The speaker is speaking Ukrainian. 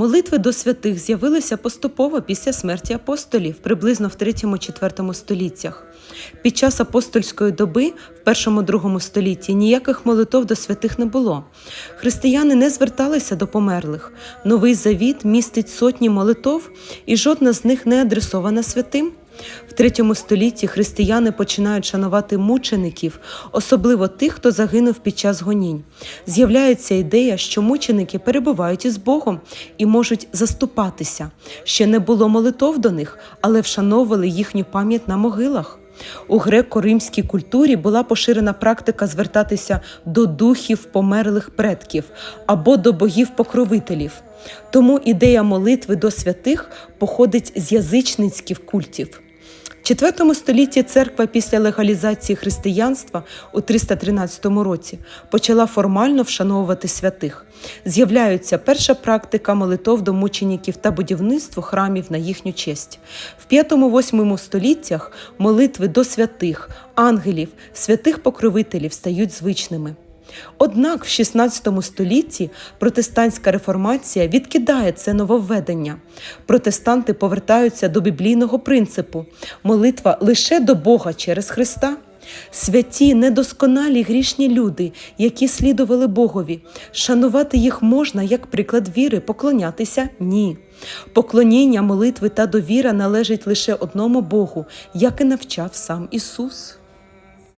Молитви до святих з'явилися поступово після смерті апостолів, приблизно в 3-4 століттях. Під час апостольської доби в першому-другому столітті ніяких молитов до святих не було. Християни не зверталися до померлих. Новий завіт містить сотні молитов, і жодна з них не адресована святим. В третьому столітті християни починають шанувати мучеників, особливо тих, хто загинув під час гонінь. З'являється ідея, що мученики перебувають із Богом і можуть заступатися. Ще не було молитов до них, але вшановували їхню пам'ять на могилах. У греко-римській культурі була поширена практика звертатися до духів померлих предків або до богів-покровителів. Тому ідея молитви до святих походить з язичницьких культів. IV столітті церква після легалізації християнства у 313 році почала формально вшановувати святих. З'являється перша практика молитов до мучеників та будівництво храмів на їхню честь. В 5-8 століттях молитви до святих, ангелів, святих покровителів стають звичними. Однак в XVI столітті протестантська реформація відкидає це нововведення. Протестанти повертаються до біблійного принципу молитва лише до Бога через Христа. Святі, недосконалі грішні люди, які слідували Богові. Шанувати їх можна як приклад віри, поклонятися ні. Поклоніння, молитви та довіра належать лише одному Богу, як і навчав сам Ісус.